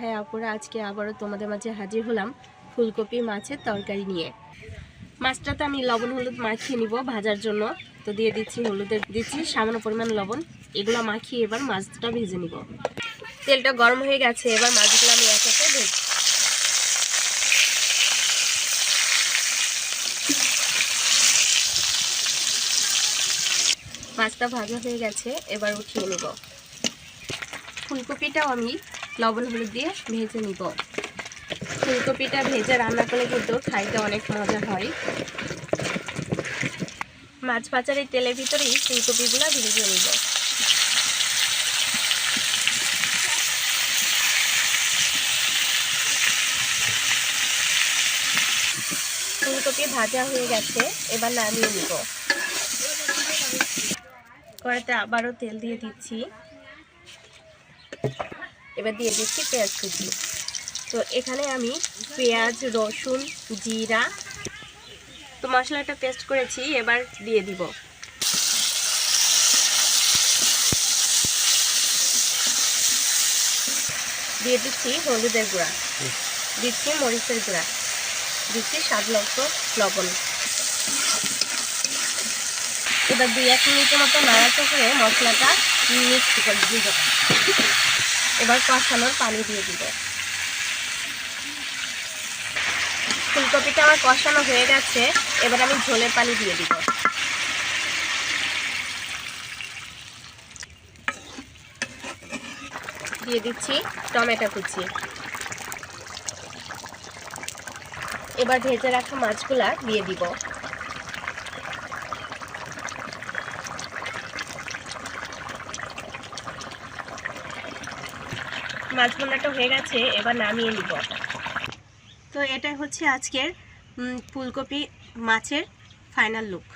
হ্যাঁ আপুরা, আজকে আবারও তোমাদের মাঝে হাজির হলাম ফুলকপি মাছের তরকারি নিয়ে। মাছটা তো আমি লবণ, হলুদ মাখিয়ে নিব ভাজার জন্য। তো দিয়ে দিচ্ছি হলুদের, দিচ্ছি সামান্য পরিমাণ লবণ। এগুলো মাখিয়ে এবার মাছটা ভেজে নিব। তেলটা গরম হয়ে গেছে, এবার মাছগুলো আমি এক একে ভেজ মাছটা ভাজা হয়ে গেছে, এবার উঠিয়ে নেব। ফুলকপিটাও আমি লবণ হলুদ দিয়ে ভেজে নিব। ফুলকপিটা ভেজে রান্না করলে কিন্তু খাইতে অনেক মজা হয়। মাছ ভাজার এই তেলের ভিতরেই ফুলকপিগুলো ভেজে নিব। ফুলকপি ভাজা হয়ে গেছে, এবার নামিয়ে নিব। কড়াইতে আবারও তেল দিয়ে দিচ্ছি। এবার দিয়ে দিচ্ছি পেঁয়াজ কুচি। তো এখানে আমি পেঁয়াজ, রসুন, জিরা, তো মশলাটা পেস্ট করেছি, এবার দিয়ে দিব। দিয়ে দিচ্ছি হলুদের গুঁড়া। দিচ্ছি মরিচের গুঁড়া। দিচ্ছি স্বাদ লবণ। এবার দুই এক মিনিটের মতো নাড়াচা করে মশলাটা মিক্স করে দিব। এবার কষানোর পানি দিয়ে দিব। ফুলকপিটা আমার কষানো হয়ে গেছে, এবার আমি ঝোলের পানি দিয়ে দিব। দিয়ে দিচ্ছি টমেটো কুচি। এবার ভেজে রাখা মাছগুলা দিয়ে দিব। মাছ হয়ে গেছে এবার নামিয়ে নিব। তো এটাই হচ্ছে আজকের ফুলকপি মাছের ফাইনাল লুক